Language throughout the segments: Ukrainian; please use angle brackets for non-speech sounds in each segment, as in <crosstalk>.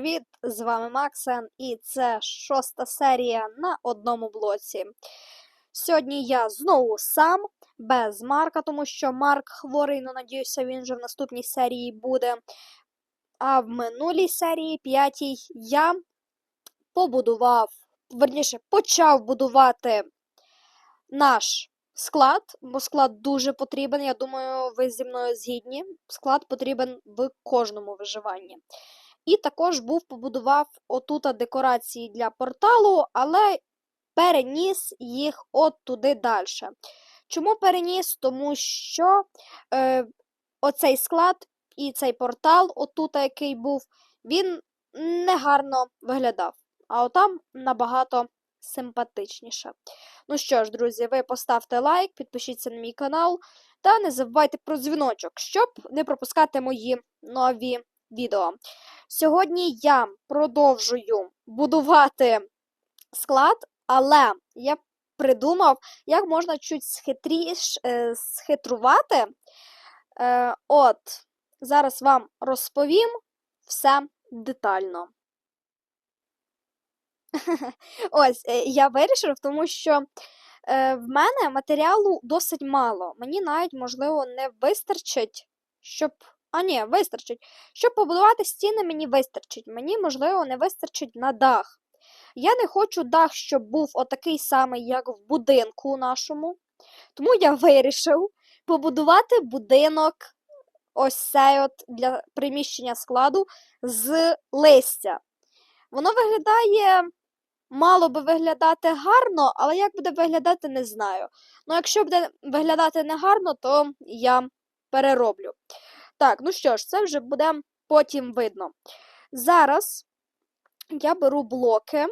привіт! З вами Максен, і це шоста серія на одному блоці. Сьогодні я знову сам, без Марка, тому що Марк хворий, ну надіюся, він вже в наступній серії буде. А в минулій серії, п'ятій, я побудував, верніше, почав будувати наш склад, бо склад дуже потрібен. Я думаю, ви зі мною згідні. Склад потрібен в кожному виживанні. І також був побудував отута декорації для порталу, але переніс їх от туди далі. Чому переніс? Тому що е, оцей склад і цей портал, отута, який був, він негарно виглядав. А отам набагато симпатичніше. Ну що ж, друзі, ви поставте лайк, підпишіться на мій канал та не забувайте про дзвіночок, щоб не пропускати мої нові відео. Сьогодні я продовжую будувати склад, але я придумав, як можна чуть схитріш, е, схитрувати. Е, от, зараз вам розповім все детально. <laughs> Ось, е, я вирішив, тому що е, в мене матеріалу досить мало. Мені навіть, можливо, не вистачить, щоб. А, ні, вистачить. Щоб побудувати стіни, мені вистачить. Мені, можливо, не вистачить на дах. Я не хочу дах, щоб був отакий самий, як в будинку нашому. Тому я вирішив побудувати будинок ось цей от для приміщення складу з листя. Воно виглядає, мало би виглядати гарно, але як буде виглядати, не знаю. Ну, якщо буде виглядати негарно, то я перероблю. Так, ну що ж, це вже буде потім видно. Зараз я беру блоки.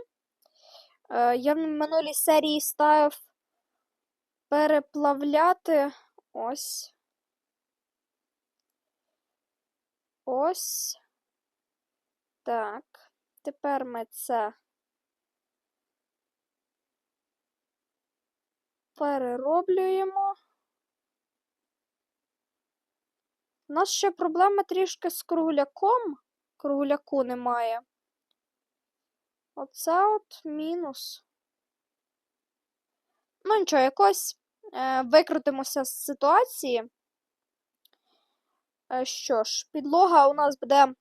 Е, Я в минулій серії ставив переплавляти ось. Ось. Так. Тепер ми це перероблюємо. У нас ще проблема трішки з кругляком. Кругляку немає. Оце от мінус. Ну, нічого, якось е, викрутимося з ситуації. Е, що ж, підлога у нас буде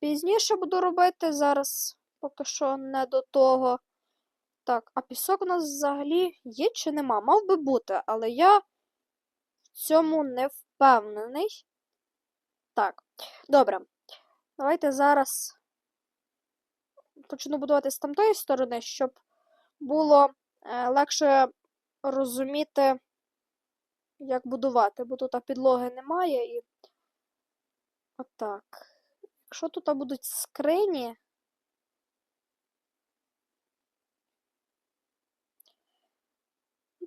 пізніше буду робити. Зараз поки що не до того. Так, а пісок у нас взагалі є чи нема? Мав би бути, але я в цьому не впевнений. Так, добре. Давайте зараз почну будувати з тамтої сторони, щоб було е, легше розуміти, як будувати, бо тут підлоги немає і. Отак. Якщо тут будуть скрині.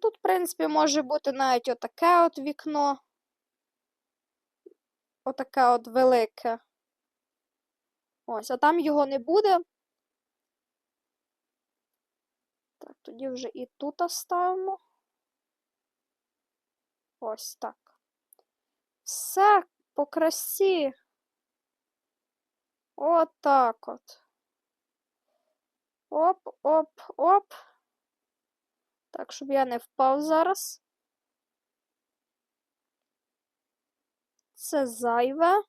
Тут, в принципі, може бути навіть отаке от вікно. Отаке от велике. Ось, а там його не буде. Так, тоді вже і тут оставимо. Ось так. Все по красі. Отак от. Оп, оп, оп. Так, щоб я не впав зараз. Це зайве.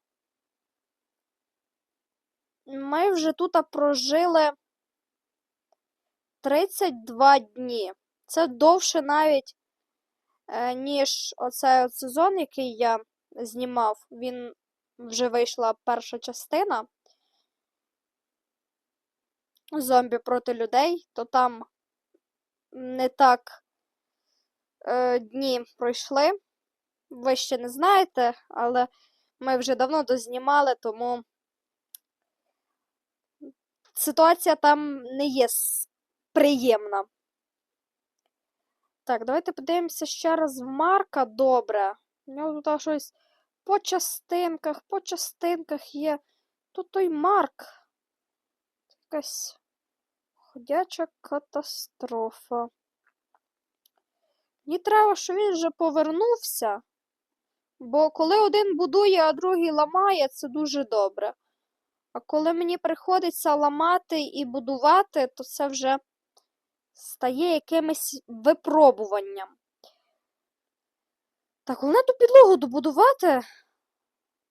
Ми вже тут прожили 32 дні. Це довше навіть, е, ніж оцей сезон, який я знімав. Він вже вийшла перша частина. Зомбі проти людей, то там не так е, дні пройшли. Ви ще не знаєте, але ми вже давно дознімали, тому ситуація там не є приємна. Так, давайте подивимося ще раз в Марка добре. У нього тут щось по частинках, по частинках є. Тут той Марк. Якась ходяча катастрофа. Мені треба, щоб він вже повернувся. Бо коли один будує, а другий ламає, це дуже добре. А коли мені приходиться ламати і будувати, то це вже стає якимось випробуванням. Так, головне ту підлогу добудувати.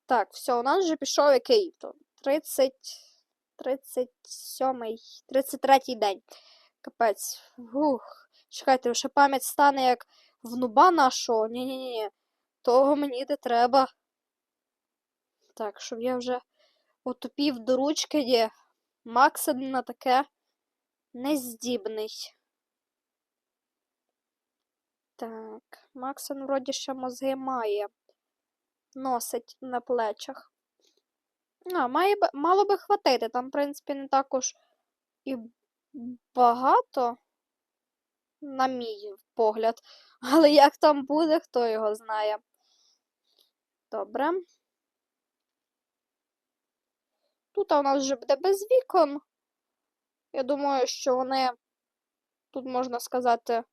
Так, все, у нас вже пішов який то 30, 37, 33 день. Капець. Ух. Чекайте, ще пам'ять стане як в нуба нашого. Ні-ні-ні. Того мені не треба. Так, щоб я вже отупів до ручки, є. Макса на таке нездібний. Так, Максон вроді ще мозги має. Носить на плечах. А, має, мало би хватити. Там, в принципі, не також і багато, на мій погляд. <laughs> Але як там буде, хто його знає. Добре. Тут у нас вже буде без вікон. Я думаю, що вони тут можна сказати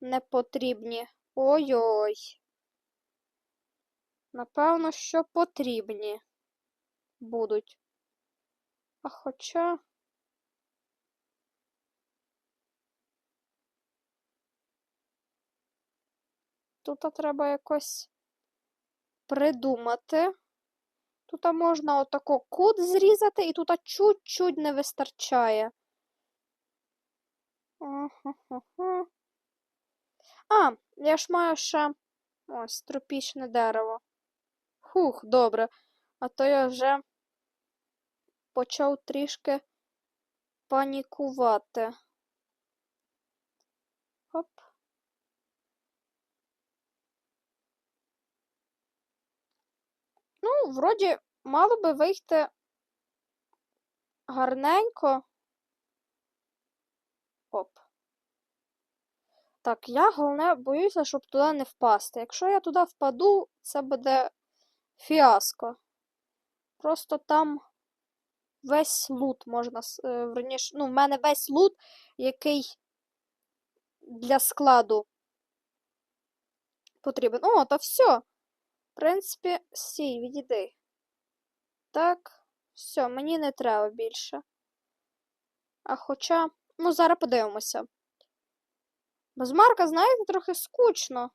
не потрібні. Ой-ой. Напевно, що потрібні будуть. А хоча. Тут треба якось придумати. Тут можна отако кут зрізати, і тут чуть-чуть не вистачає. А, я ж маю ще ось тропічне дерево. Хух, добре. А то я вже почав трішки панікувати. Хоп. Ну, вроді, мало би вийти гарненько. Оп. Так, я головне боюся, щоб туди не впасти. Якщо я туди впаду, це буде фіаско. Просто там весь лут можна. е, Верніше, ну, в мене весь лут, який для складу потрібен. О, та все. Принципі, стій, відійди. Так, все, мені не треба більше. А хоча, ну, зараз подивимося. Без Марка, знаєте, трохи скучно.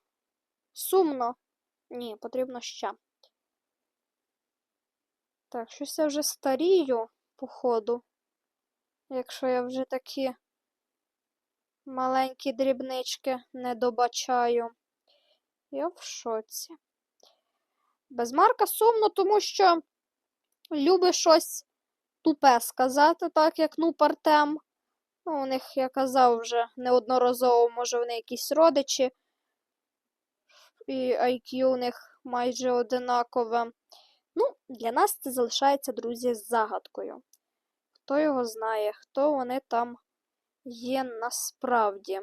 Сумно. Ні, потрібно ще. Так, щось я вже старію, походу. Якщо я вже такі маленькі дрібнички не добачаю. Я в шоці. Без Марка сумно, тому що любить щось тупе сказати, так як ну Артем. Ну, у них, я казав вже неодноразово, може, вони якісь родичі, і IQ у них майже одинакове. Ну, для нас це залишається, друзі, загадкою. Хто його знає, хто вони там є насправді.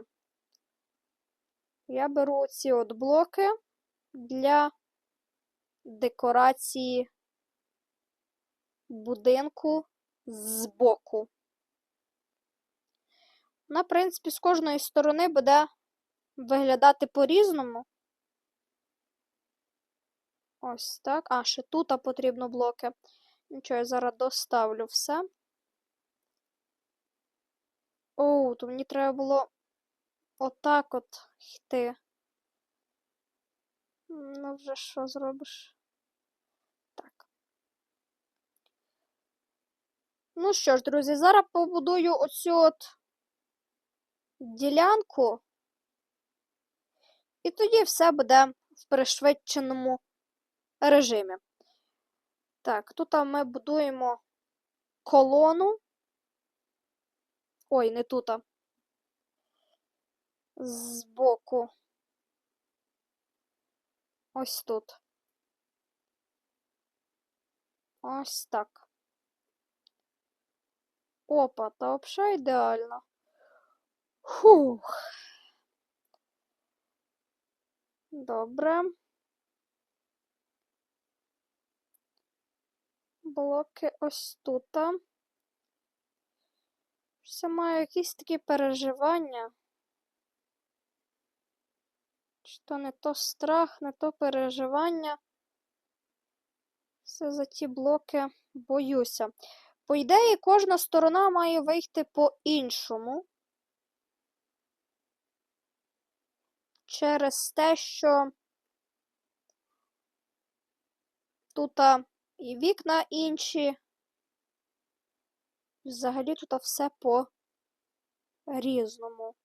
Я беру ці от блоки для декорації будинку збоку. Вона, в принципі, з кожної сторони буде виглядати по-різному. Ось так. А, ще тут потрібно блоки. Нічого, я зараз доставлю все. Оу, то мені треба було отак от йти. Ну, вже що зробиш? Так. Ну що ж, друзі, зараз побудую оцю от ділянку. І тоді все буде в пришвидшеному режимі. Так, тут ми будуємо колону. Ой, не тут. Збоку. Ось тут. Ось так. Опа, та взагалі ідеально. Фух. Добре. Блоки ось тут. Все маю якісь такі переживання. То не то страх, не то переживання. Все за ті блоки Боюся. По ідеї, кожна сторона має вийти по-іншому. Через те, що тут і вікна інші. Взагалі тут все по різному.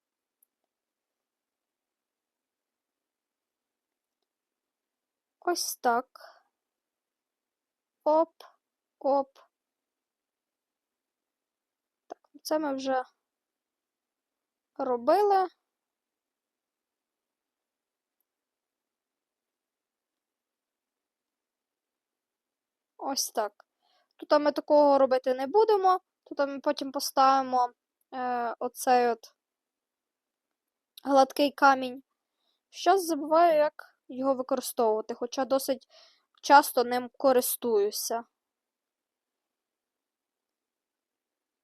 Ось так. Оп, оп. Так, це ми вже робили. Ось так. Тут ми такого робити не будемо. Тут ми потім поставимо е, оцей от гладкий камінь. Щас забуваю, як його використовувати, хоча досить часто ним користуюся.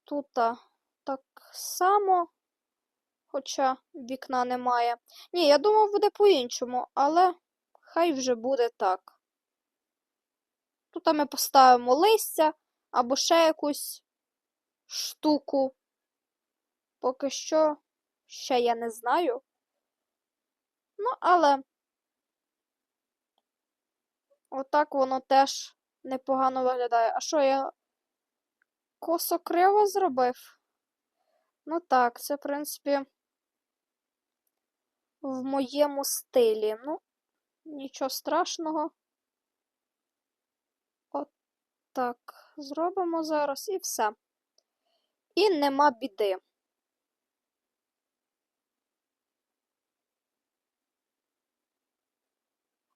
Тут так само, хоча вікна немає. Ні, я думав, буде по-іншому, але хай вже буде так. Тут ми поставимо листя або ще якусь штуку. Поки що ще я не знаю. Ну, але отак воно теж непогано виглядає. А що я косо криво зробив? Ну так, це, в принципі, в моєму стилі. Ну, нічого страшного. Так, зробимо зараз і все. І нема біди.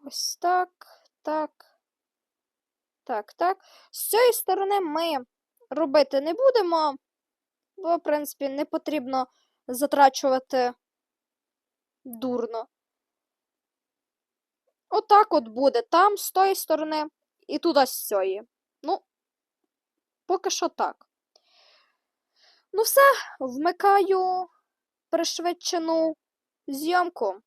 Ось так, так. Так, так. З цієї сторони ми робити не будемо, бо, в принципі, не потрібно затрачувати дурно. Отак от буде там, з тої сторони, і туди з цієї. Ну, поки що так. Ну, все, вмикаю пришвидшену зйомку.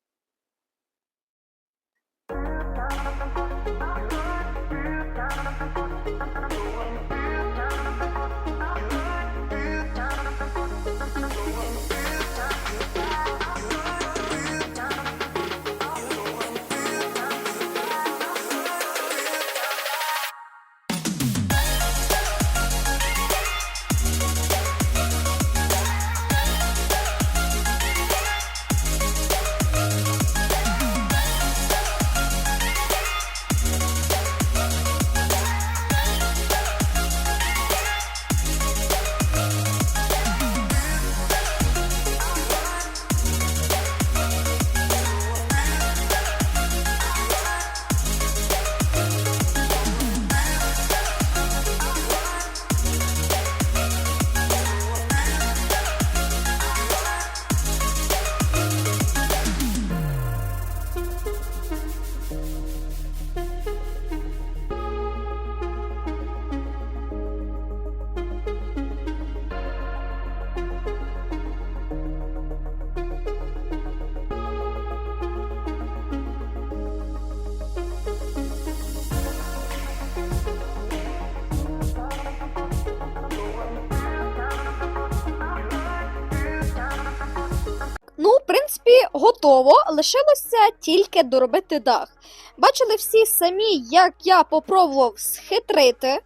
Готово. Лишилося тільки доробити дах. Бачили всі самі, як я попробував схитрити.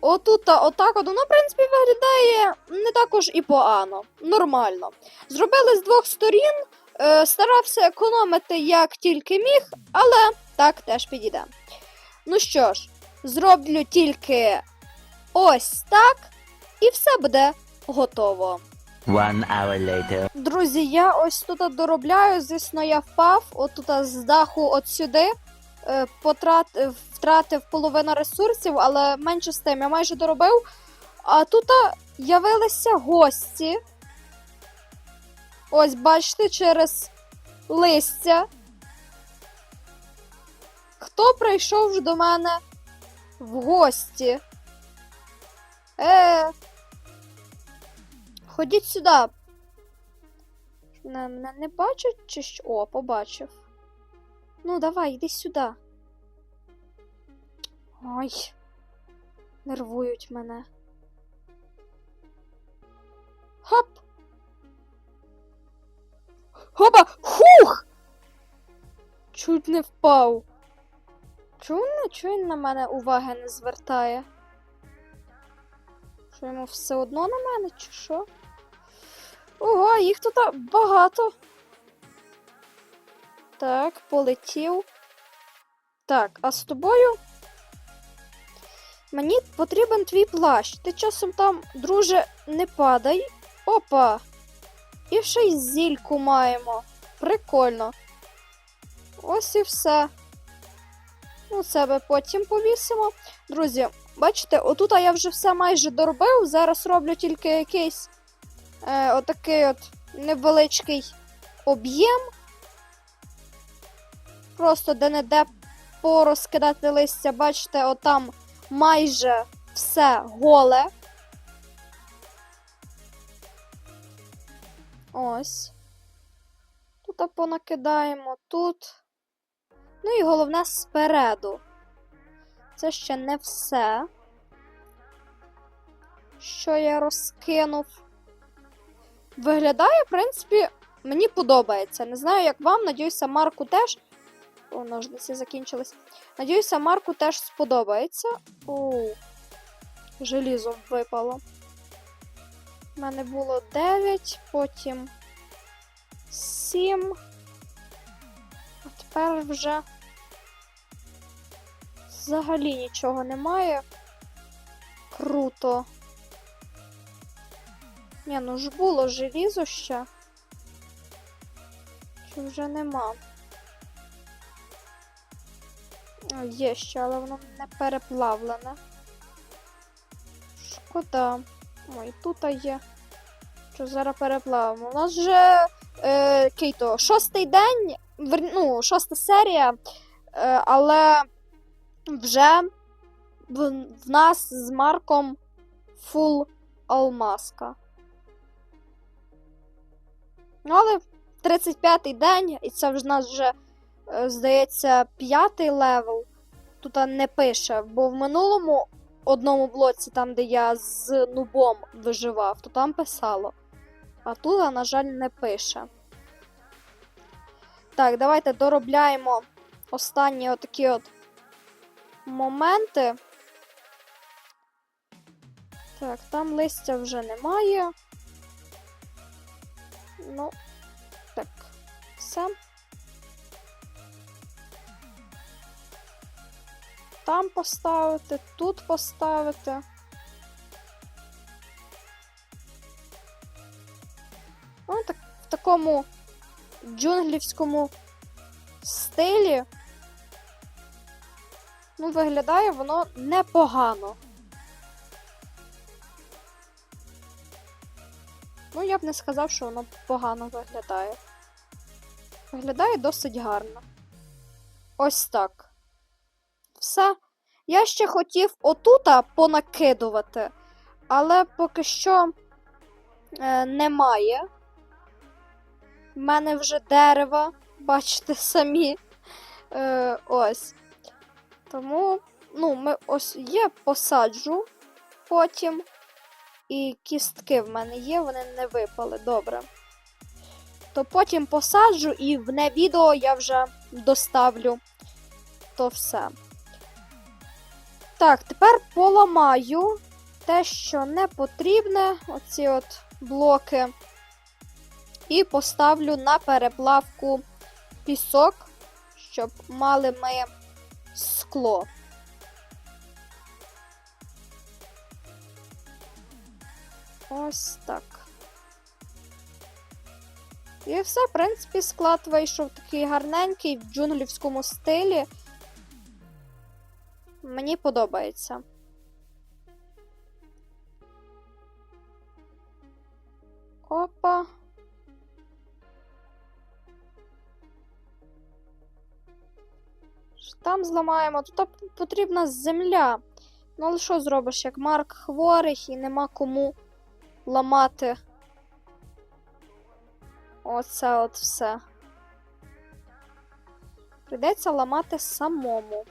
Отут, та отак, от, воно, в принципі, виглядає не також і погано. Нормально. Зробили з двох сторін, е, старався економити як тільки міг, але так теж підійде. Ну що ж, зроблю тільки ось так, і все буде готово. One hour later. Друзі, я ось тут доробляю. Звісно, я впав отут з даху от сюди. е, Потрат... Втратив половину ресурсів, але менше з тим я майже доробив. А тут явилися гості. Ось, бачите, через листя. Хто прийшов ж до мене в гості? Е. Ходіть сюди. Не- Мене не бачать чи що? О, побачив. Ну, давай, йди сюди. Ой. Нервують мене. Хоп! Хопа! Хух! Чуть не впав. Чому не чого він на мене уваги не звертає? Що йому все одно на мене, чи що? Ого, їх тут багато. Так, полетів. Так, а з тобою? Мені потрібен твій плащ. Ти часом там, друже, не падай. Опа! І ще й зільку маємо. Прикольно. Ось і все. Ну, себе потім повісимо. Друзі, бачите, отут я вже все майже доробив. Зараз роблю тільки якийсь е, отакий от невеличкий об'єм. Просто де-не-де порозкидати листя, бачите, отам майже все голе. Ось. Тут понакидаємо тут. Ну і головне спереду. Це ще не все, що я розкинув. Виглядає, в принципі, мені подобається. Не знаю, як вам. Надіюся, Марку теж. О, ножниці закінчились. Надіюся, Марку теж сподобається. Оу, желізо випало. У мене було 9, потім 7. А тепер вже взагалі нічого немає. Круто. Ні, ну ж було желізо ще. Чи вже нема? Є ще, але воно не переплавлене. Шкода. Ой, тут є. Що зараз переплавимо? У нас вже е, який то, шостий день, ну, шоста серія, е, але вже в, в нас з Марком фул алмазка. Ну, але 35-й день, і це в нас вже, е, здається, п'ятий левел. Тут не пише, бо в минулому одному блоці, там, де я з нубом виживав, то там писало. А тут, на жаль, не пише. Так, давайте доробляємо останні отакі от моменти. Так, там листя вже немає. Ну, так, все. Там поставити, тут поставити. Ну, так, в такому джунглівському стилі. Ну, виглядає воно непогано. Я б не сказав, що воно погано виглядає. Виглядає досить гарно. Ось так. Все. Я ще хотів отута понакидувати, але поки що е, немає. У мене вже дерева, бачите самі. Е, ось. Тому, ну, ми ось є, посаджу потім. І кістки в мене є, вони не випали. Добре. То потім посаджу і в не відео я вже доставлю то все. Так, тепер поламаю те, що не потрібне, оці от блоки. І поставлю на переплавку пісок, щоб мали ми скло. Ось так. І все, в принципі, склад вийшов такий гарненький в джунглівському стилі. Мені подобається. Опа. Там зламаємо. Тут потрібна земля. Ну, але що зробиш, як Марк хворий і нема кому ламати. Оце от все. Прийдеться ламати самому.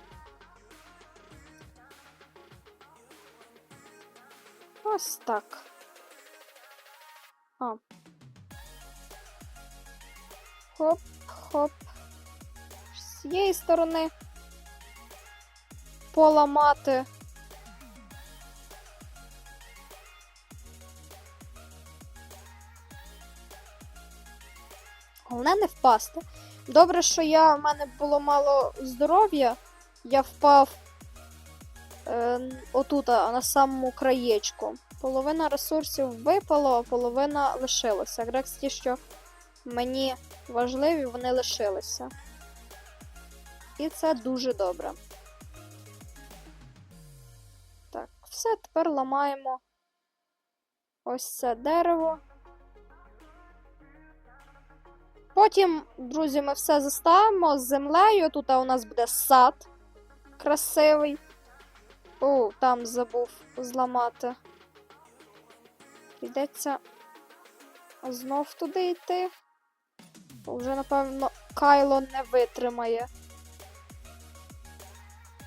Ось так. А. Хоп, хоп. З цієї сторони поламати. Головне не впасти. Добре, що я, в мене було мало здоров'я. Я впав е, отут, на самому краєчку. Половина ресурсів випало, а половина лишилася. Якраз ті, що мені важливі, вони лишилися. І це дуже добре. Так, все, тепер ламаємо ось це дерево. Потім, друзі, ми все заставимо з землею. Тут у нас буде сад красивий. О, там забув зламати. Прийдеться знов туди йти. Вже, напевно, Кайло не витримає.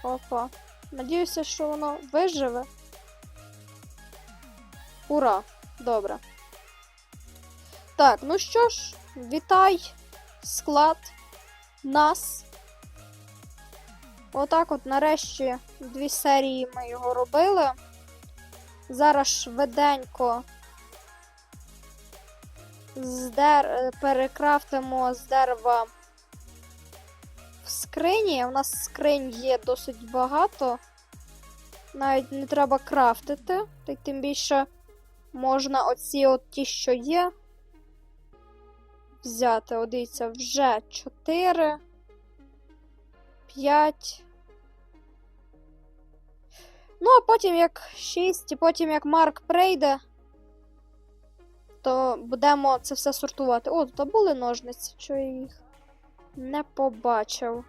Опа. Надіюся, що воно виживе. Ура! Добре. Так, ну що ж, вітай, склад, нас. Отак от нарешті дві серії ми його робили. Зараз швиденько з перекрафтимо з дерева в скрині. У нас скринь є досить багато. Навіть не треба крафтити. Та й тим більше можна оці от ті, що є, взяти. О, дивіться, вже 4, 5. Ну, а потім як 6, і потім як Марк прийде, то будемо це все сортувати. О, тут були ножниці, що я їх не побачив.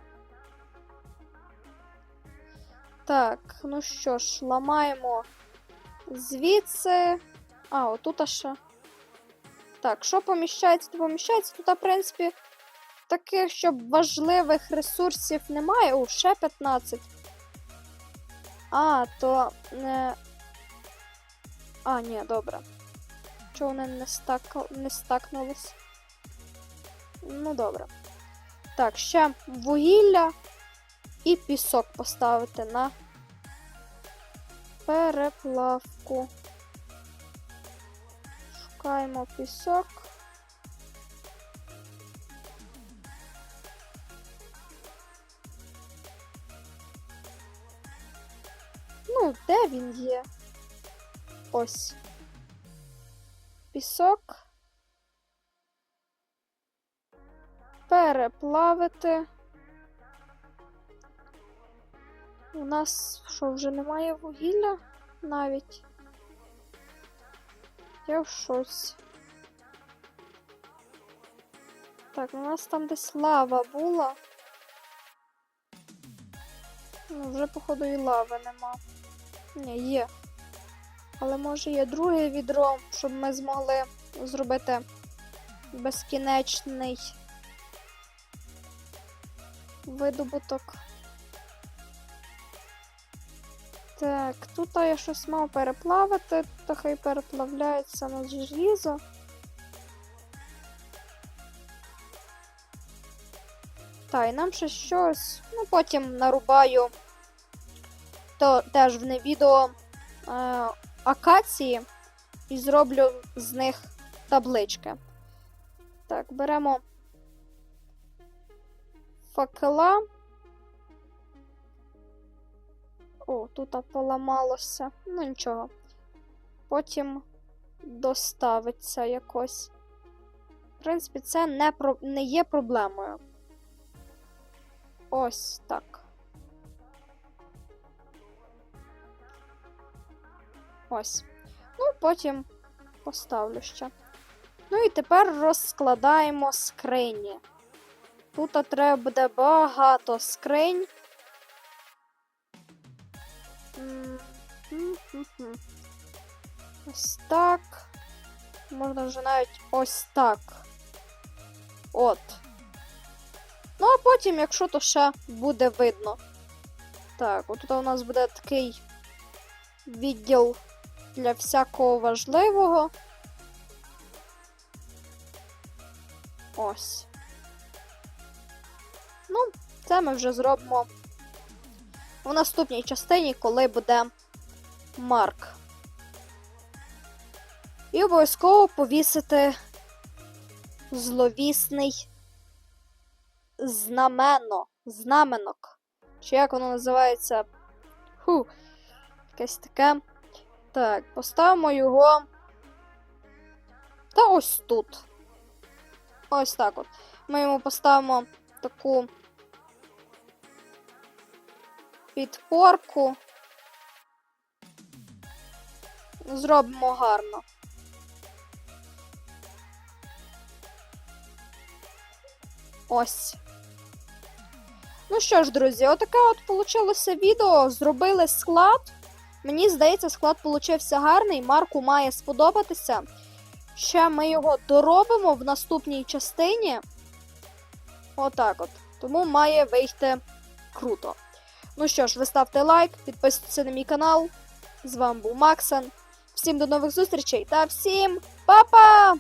Так, ну що ж, ламаємо звідси. А, отут ще. Так, що поміщається, то поміщається. Тут, в принципі, таких, щоб важливих ресурсів немає. О, ще 15. А, то не. А, ні, добре. Чого вони не, стак... не стакнулись? Ну, добре. Так, ще вугілля і пісок поставити на переплавку. Шукаємо пісок. Ну, де він є? Ось. Пісок. Переплавити. У нас що, вже немає вугілля навіть? Я в шоці. Так, у нас там десь лава була. Ну, вже, походу, і лави нема. Ні, є. Але може є друге відро, щоб ми змогли зробити безкінечний видобуток. Так, тут я щось мав переплавити, то хай переплавляється на желізо. Та, і нам ще щось. Ну, потім нарубаю то теж в не відео е, акації і зроблю з них таблички. Так, беремо факела. О, тут поламалося. Ну нічого. Потім доставиться якось. В принципі, це не, про... не є проблемою. Ось так. Ось. Ну, потім поставлю ще. Ну і тепер розкладаємо скрині. Тут треба буде багато скринь. Ось так. Можна вже навіть ось так. От. Ну, а потім, якщо то ще буде видно. Так, отут у нас буде такий відділ для всякого важливого. Ось. Ну, це ми вже зробимо в наступній частині, коли буде Марк. І обов'язково повісити зловісний знамено. Знаменок. Чи як воно називається? Ху. Якесь таке. Так, поставимо його. Та ось тут. Ось так от. Ми йому поставимо таку підпорку. Зробимо гарно. Ось. Ну що ж, друзі, отаке от получилося відео. Зробили склад. Мені здається, склад получився гарний. Марку має сподобатися. Ще ми його доробимо в наступній частині. Отак от. Тому має вийти круто. Ну що ж, ви ставте лайк, підписуйтесь на мій канал. З вами був Максан. Всім до нових зустрічей та всім па-па!